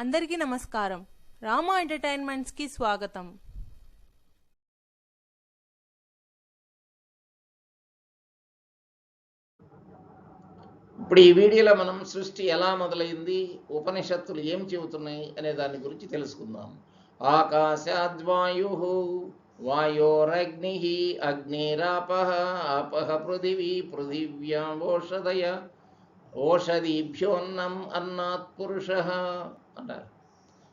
అందరికీ నమస్కారం. రామా ఎంటర్టైన్మెంట్స్కి స్వాగతం. ఇప్పుడు ఈ వీడియోలో మనం సృష్టి ఎలా మొదలైంది ఉపనిషత్తులు ఏం చెబుతున్నాయి అనే దాని గురించి తెలుసుకుందాం. ఆకాశాద్వాయు వాయోరగ్ని అగ్నిరాప ఆపహ పృథివీ పృథివ్యామోషధయ ఓషధీభ్యోన్నం అన్నాత్ పురుష అంటారు.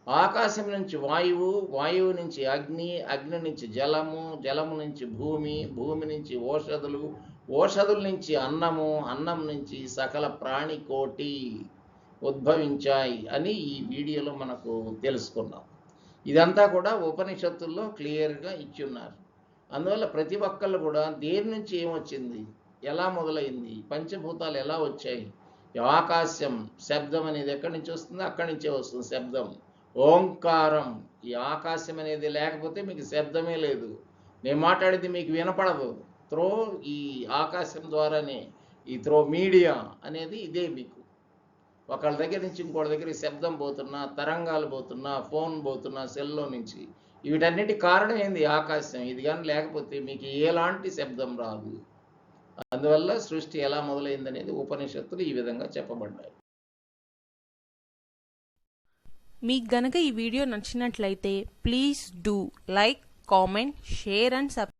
ఆకాశం నుంచి వాయువు వాయువు నుంచి అగ్ని అగ్ని నుంచి జలము జలము నుంచి భూమి భూమి నుంచి ఓషధులు ఓషధుల నుంచి అన్నము అన్నం నుంచి సకల ప్రాణికోటి ఉద్భవించాయి అని ఈ వీడియోలో మనకు తెలుసుకున్నాం. ఇదంతా కూడా ఉపనిషత్తుల్లో క్లియర్గా ఇచ్చున్నారు. అందువల్ల ప్రతి ఒక్కళ్ళు కూడా దేని నుంచి ఏమొచ్చింది? ఎలా మొదలైంది? పంచభూతాలు ఎలా వచ్చాయి? ఆకాశం శబ్దం అనేది ఎక్కడి నుంచి వస్తుందో అక్కడి నుంచే వస్తుంది శబ్దం. ఓంకారం ఈ ఆకాశం అనేది లేకపోతే మీకు శబ్దమే లేదు. నేను మాట్లాడేది మీకు వినపడదు. త్రో ఈ ఆకాశం ద్వారానే ఈ త్రో మీడియా అనేది ఇదే మీకు. ఒకళ్ళ దగ్గర నుంచి ఇంకోళ్ళ దగ్గర శబ్దం పోతున్నా తరంగాలు పోతున్నా ఫోన్ పోతున్నా సెల్లో నుంచి వీటన్నిటి కారణం ఏంది? ఆకాశం. ఇది కానీ లేకపోతే మీకు ఎలాంటి శబ్దం రాదు. అందువల్ల సృష్టి ఎలా మొదలైందనేది ఉపనిషత్తులు ఈ విధంగా చెప్పబడ్డాయి. మీకు గనక ఈ వీడియో నచ్చినట్లయితే please do like comment share and sub